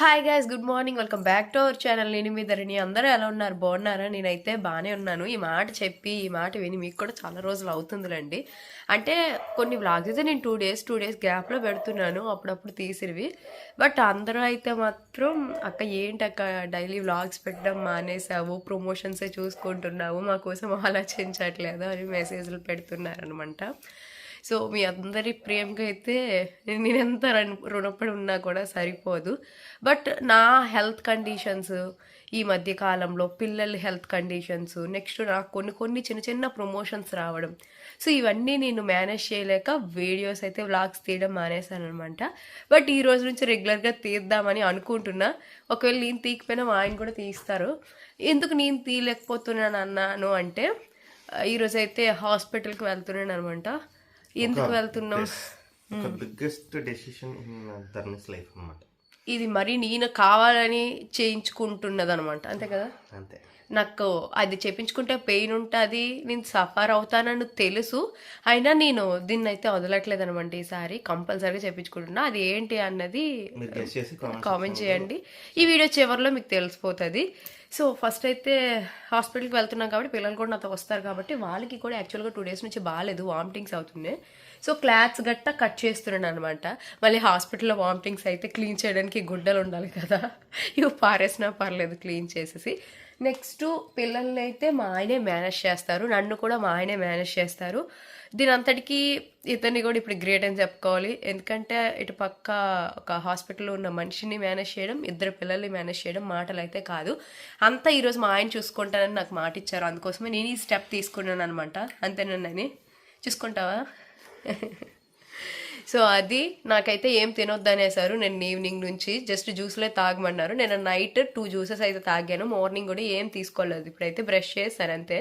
Hi guys good morning welcome back to our channel నేను మీ ధరణి. అందరూ ఎలా ఉన్నారు? బాగున్నారా? నేనైతే బాగానే ఉన్నాను. ఈ మాట చెప్పి ఈ మాట విని మీకు కూడా చాలా రోజులు అవుతుందిలేండి. అంటే కొన్ని వ్లాగ్స్ అయితే నేను టూ డేస్ టూ డేస్ గ్యాప్లో పెడుతున్నాను. అప్పుడప్పుడు తీసిరివి. బట్ అందరూ అయితే మాత్రం అక్క ఏంటి అక్క డైలీ వ్లాగ్స్ పెట్టడం మానేసావు? ప్రమోషన్సే చూసుకుంటున్నావు? మా కోసం ఆలోచించట్లేదు అని మెసేజ్లు పెడుతున్నారనమాట సో మీ అందరి ప్రేమకి అయితే నేను ఎంత రుణపడి ఉన్నా కూడా సరిపోదు. బట్ నా హెల్త్ కండిషన్స్ ఈ మధ్య కాలంలో పిల్లల హెల్త్ కండిషన్స్ నెక్స్ట్ నాకు కొన్ని కొన్ని చిన్న చిన్న ప్రమోషన్స్ రావడం. సో ఇవన్నీ నేను మేనేజ్ చేయలేక వీడియోస్ అయితే వ్లాగ్స్ తీయడం మానేశాను అనమాట బట్ ఈ రోజు నుంచి రెగ్యులర్గా తీద్దామని అనుకుంటున్నా. ఒకవేళ నేను తీయకపోయినా మా ఆయన కూడా తీస్తారు. ఎందుకు నేను తీయలేకపోతున్నాను అన్నాను అంటే ఈరోజు అయితే హాస్పిటల్కి వెళ్తున్నాను అనమాట ఎందుకు వెళ్తున్నాం biggest decision in Dharani's life అన్నమాట. ఇది మరి నేను కావాలని చేయించుకుంటున్నది అనమాట అంతే కదా? అంతే. నాకు అది చేపించుకుంటే పెయిన్ ఉంటుంది నేను సఫర్ అవుతానని తెలుసు. అయినా నేను దీన్ని అయితే వదలట్లేదు అనమాట ఈసారి కంపల్సరీగా చేపించుకుంటున్నా అది ఏంటి అన్నది కామెంట్ చేయండి. ఈ వీడియో చివరిలో మీకు తెలిసిపోతుంది. సో ఫస్ట్ అయితే హాస్పిటల్కి వెళ్తున్నాం కాబట్టి పిల్లలు కూడా నాతో వస్తారు కాబట్టి వాళ్ళకి కూడా యాక్చువల్గా టూ డేస్ నుంచి బాగాలేదు వామిటింగ్స్ అవుతున్నాయి. సో క్లాత్స్ గట్టా కట్ చేస్తున్నాను అనమాట మళ్ళీ హాస్పిటల్లో వామిటింగ్స్ అయితే క్లీన్ చేయడానికి గుడ్డలు ఉండాలి కదా. ఇవి పారేసినా పర్లేదు క్లీన్ చేసేసి. నెక్స్ట్ పిల్లల్ని అయితే మా ఆయనే మేనేజ్ చేస్తారు. నన్ను కూడా మా ఆయనే మేనేజ్ చేస్తారు. దీని అంతటికీ ఇతన్ని కూడా ఇప్పుడు గ్రేట్ అని చెప్పుకోవాలి. ఎందుకంటే ఇటు పక్క ఒక హాస్పిటల్లో ఉన్న మనిషిని మేనేజ్ చేయడం ఇద్దరు పిల్లల్ని మేనేజ్ చేయడం మాటలు అయితే కాదు. అంతా ఈరోజు మా ఆయన చూసుకుంటానని నాకు మాట ఇచ్చారు. అందుకోసమే నేను ఈ స్టెప్ తీసుకున్నాను అనమాట అంతేనని చూసుకుంటావా? సో అది నాకైతే ఏం తినొద్దు అనేసారు నేను ఈవినింగ్ నుంచి జస్ట్ జ్యూస్లే తాగమన్నారు. నేను నైట్ టూ జ్యూసెస్ అయితే తాగాను. మార్నింగ్ కూడా ఏం తీసుకోలేదు. ఇప్పుడైతే బ్రష్ చేశాను అంతే.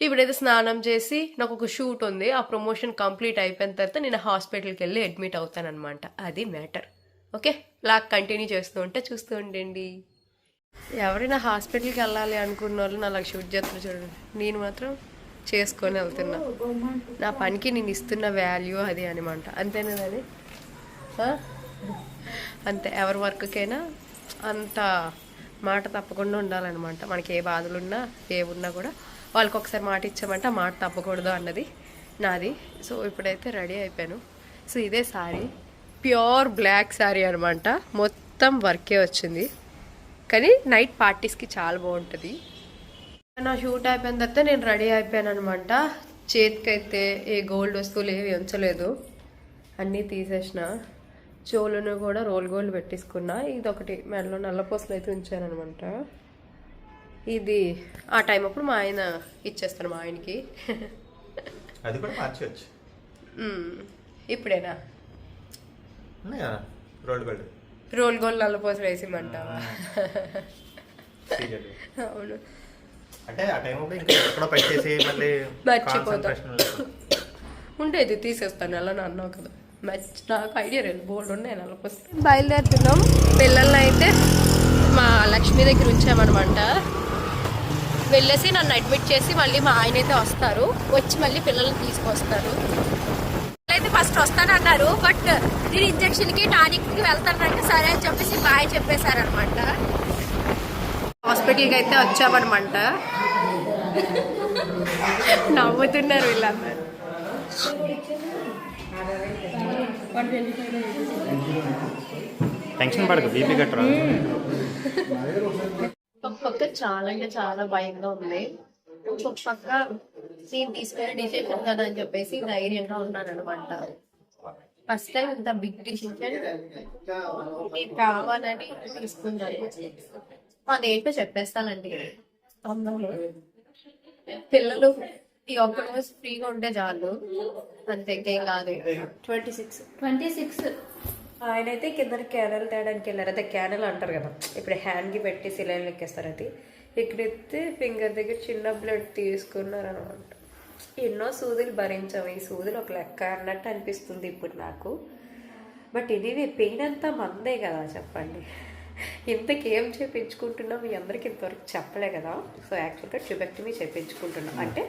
ఇప్పుడైతే స్నానం చేసి నాకు ఒక షూట్ ఉంది. ఆ ప్రమోషన్ కంప్లీట్ అయిపోయిన తర్వాత నేను హాస్పిటల్కి వెళ్ళి అడ్మిట్ అవుతానమాట అది మ్యాటర్. ఓకే? లాక్ కంటిన్యూ చేస్తూ ఉంటే చూస్తూ ఉండండి. ఎవరైనా హాస్పిటల్కి వెళ్ళాలి అనుకున్న వాళ్ళు నా నాకు షూట్ చేస్తారు చూడండి. నేను మాత్రం చేసుకొని వెళ్తున్నా. నా పనికి నేను ఇస్తున్న వాల్యూ అది అనమాట అంతేనా అది అంతే. ఎవరి వర్క్కైనా అంత మాట తప్పకుండా ఉండాలన్నమాట. మనకి ఏ బాధలున్నా ఏ ఉన్నా కూడా వాళ్ళకి ఒకసారి మాట ఇచ్చామంటే ఆ మాట తప్పకూడదు అన్నది నాది. సో ఇప్పుడైతే రెడీ అయిపోయాను. సో ఇదే శారీ ప్యూర్ బ్లాక్ శారీ అనమాట మొత్తం వర్కే వచ్చింది. కానీ నైట్ పార్టీస్కి చాలా బాగుంటుంది. నా షూట్ అయిపోయిన తర్వాత నేను రెడీ అయిపోయాను అనమాట చేతికైతే ఏ గోల్డ్ వస్తువులు ఏవి ఉంచలేదు అన్నీ తీసేసిన. చెవులను కూడా రోల్ గోల్డ్ పెట్టేసుకున్నా. ఇది ఒకటి మెడలో నల్లపూసలు అయితే ఉంచాను అనమాట ఇది ఆ టైం అప్పుడు మా ఆయన ఇచ్చేస్తాను మా ఆయనకి. అది కూడా మార్చవచ్చు. ఇప్పుడేనా? Rolled gold. రోల్ గోల్డ్ నల్లపూసలు వేసిమంటావా? అవును. అంటే ఆ టైం అప్పుడు ఇంకా ఎక్కడో పెట్టేసి మళ్ళీ. ఉండేది తీసేస్తాను అలా అన్నావు కదా. మర్చి నాకు ఐడియా లేదు బోర్డు ఉన్నాయి నల్లపూసలు బయలుదేరుతున్నాం. పిల్లల్ని అయితే మా లక్ష్మి దగ్గర ఉంచామన్నమాట. వెళ్ళేసి నన్ను అడ్మిట్ చేసి మళ్ళీ మా ఆయన అయితే వస్తారు. వచ్చి మళ్ళీ పిల్లల్ని తీసుకొస్తారు. అయితే ఫస్ట్ వస్తానన్నారు బట్ నేను ఇంజక్షన్కి టానిక్కి వెళ్తానంటే సరే అని చెప్పేసి బాయ్ చెప్పేశారనమాట హాస్పిటల్కి అయితే వచ్చామన్నమాట. నవ్వుతున్నారు వీళ్ళందరూ. టెన్షన్ పడకు బీపీ పక్క చాలా అంటే చాలా భయంగా ఉంది. ఇంకొక పక్క సీన్ తీసుకుని డిసిషన్ కదా అని చెప్పేసి ధైర్యంగా ఉన్నాను అనమాట ఫస్ట్ టైం ఇంత బిగ్ డిసిషన్ నేను కావాలని తీసుకున్నాను. అదేంటో చెప్పేస్తానండి. అందరూ పిల్లలు ఈ ఒక్క రోజు ఫ్రీగా ఉంటే చాలు. అంతే ఇంకేం కాదు. ట్వంటీ సిక్స్ ట్వంటీ సిక్స్ ఆయన అయితే కింద క్యానల్ తేయడానికి వెళ్ళారు. అదే క్యానల్ అంటారు కదా. ఇప్పుడు హ్యాండ్కి పెట్టి సిలైన్ ఎక్కేస్తారు అది. ఇక్కడైతే ఫింగర్ దగ్గర చిన్న బ్లడ్ తీసుకున్నారు అనమాట ఎన్నో సూదులు భరించాము ఈ సూదులు ఒక లెక్క అన్నట్టు అనిపిస్తుంది ఇప్పుడు నాకు. బట్ ఇది పెయిన్ అంతా మందే కదా చెప్పండి. ఇంతకేం చేపించుకుంటున్నాం మీ అందరికి ఇంతవరకు చెప్పలే కదా. సో యాక్చువల్గా ట్యూబెక్టమీ చేపించుకుంటున్నాం అంటే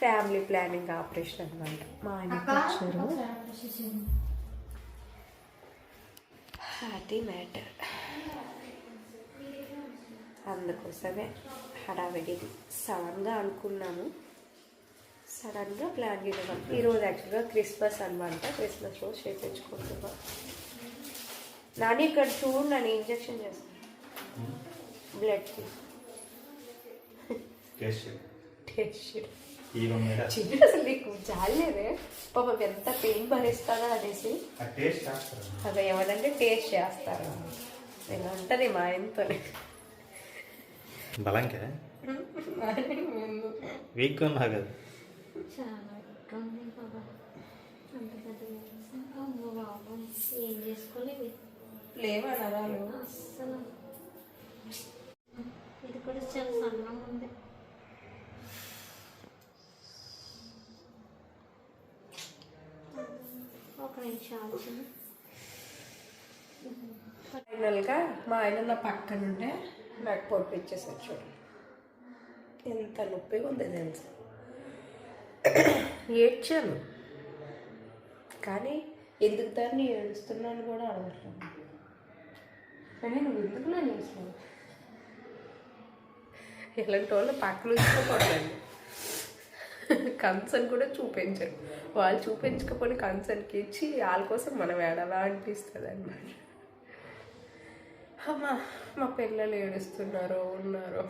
ఫ్యామిలీ ప్లానింగ్ ఆపరేషన్ అనమాట మా వచ్చారు అది మ్యాటర్ అందుకోసమే హడావిడి సడన్గా అనుకున్నాము. సడన్గా ప్లాన్ చేద్దాం. ఈరోజు యాక్చువల్గా క్రిస్మస్ అనమాట క్రిస్మస్ రోజు చేయించుకుంటున్నాం నాని ఇక్కడ చూడు నన్ను ఇంజెక్షన్ చేస్తాను బ్లడ్కి టేస్ట్ అసలు నీకు జాలేదే పాపం ఎంత పెయిన్ అనేసి. టేస్ట్ చేస్తారు? అది ఏమనంటే టేస్ట్ చేస్తారు. ఇలా ఉంటుంది మా ఆయనతోనే. బలంకే ఉన్నా కదా. ఏం చేసుకోలేదు లేవా నరాలు? అస్సలు. ఇది కూడా చాలా సన్నం ఉంది. ఫైనల్గా మా ఆయన నా పక్కన ఉంటే నాకు పంపించేసారు చూడు. ఎంత నొప్పిగా ఉంది తెలుసు? ఏడ్చాను. కానీ ఎందుకు దాన్ని ఏడుస్తున్నాను కూడా అడగట్లేదు. కానీ నువ్వు ఎందుకు నన్ను ఇలాంటి వాళ్ళు పక్కలు ఇచ్చుకోకూడదండి కన్సర్న్ కూడా చూపించరు. వాళ్ళు చూపించకపోయిన కన్సర్న్కి ఇచ్చి వాళ్ళ కోసం మనం ఏడలా అనిపిస్తుంది అనమాట అమ్మా మా పిల్లలు ఏడుస్తున్నారో ఉన్నారో.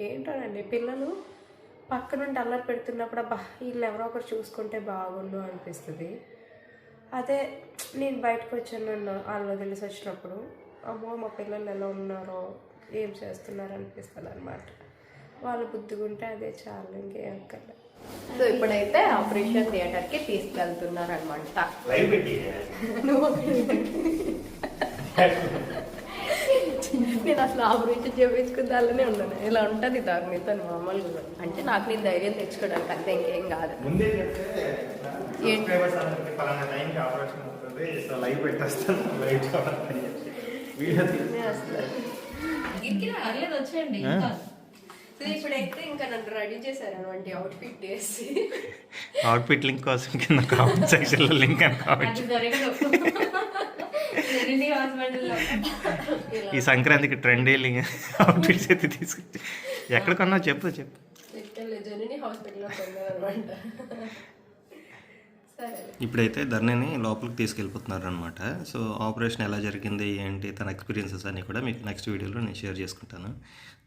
ఏంటోనండి పిల్లలు? పక్క నుండి అల్లరి పెడుతున్నప్పుడు అబ్బా వీళ్ళు ఎవరో ఒకరు చూసుకుంటే బాగుండు అనిపిస్తుంది. అదే నేను బయటకు వచ్చాను అన్న వాళ్ళు తెలిసి వచ్చినప్పుడు అమ్మో మా పిల్లలు ఎలా ఉన్నారో ఏం చేస్తున్నారు అనిపిస్తుంది అనమాట వాళ్ళు బుద్ధిగా అదే చాలు ఇంకేం అక్కర్లేదు. సో ఇప్పుడైతే ఆపరేషన్ థియేటర్కి తీసుకెళ్తున్నారు అనమాట లైవ్ పెట్టి నేను అసలు ఆపరేషన్ చేయించుకున్న దానిలోనే ఉన్నాను. ఇలా ఉంటుంది దాని మీతో మామూలుగా. అంటే నాకు నేను ధైర్యం తెచ్చుకోవడానికి అంతే ఇంకేం కాదు. ముందే వీడియో వచ్చేయండి. సో ఇప్పుడైతే ఇంకా నన్ను రెడీ చేశారు అనమాట అవుట్ఫిట్ వేసి అవుట్ఫిట్ లింక్ కోసం కింద కామెంట్ సెక్షన్లో లింక్ అని కామెంట్ ఈ సంక్రాంతికి ట్రెండీ లింక్ అవుట్ఫిట్స్ అయితే తీసుకొచ్చి. ఎక్కడ కొన్నావు? చెప్పు చెప్పు. హాస్పిటల్లో సరే ఇప్పుడైతే ధర్నిని లోపలికి తీసుకెళ్ళిపోతున్నారు అనమాట సో ఆపరేషన్ ఎలా జరిగింది ఏంటి తన ఎక్స్పీరియన్సెస్ అన్నీ కూడా మీకు నెక్స్ట్ వీడియోలో నేను షేర్ చేసుకుంటాను.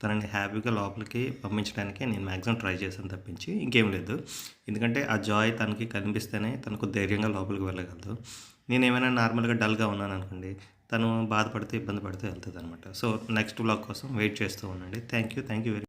తనని హ్యాపీగా లోపలికి పంపించడానికి నేను మ్యాక్సిమం ట్రై చేశాను తప్పించి ఇంకేం లేదు. ఎందుకంటే ఆ జాయ్ తనకి కనిపిస్తేనే తనకు ధైర్యంగా లోపలికి వెళ్ళగలదు. నేను ఏమైనా నార్మల్గా డల్గా ఉన్నాను అనుకోండి తను బాధపడితే ఇబ్బంది పడితే వెళ్తుంది అనమాట సో నెక్స్ట్ బ్లాగ్ కోసం వెయిట్ చేస్తూ ఉండండి. Thank you thank you very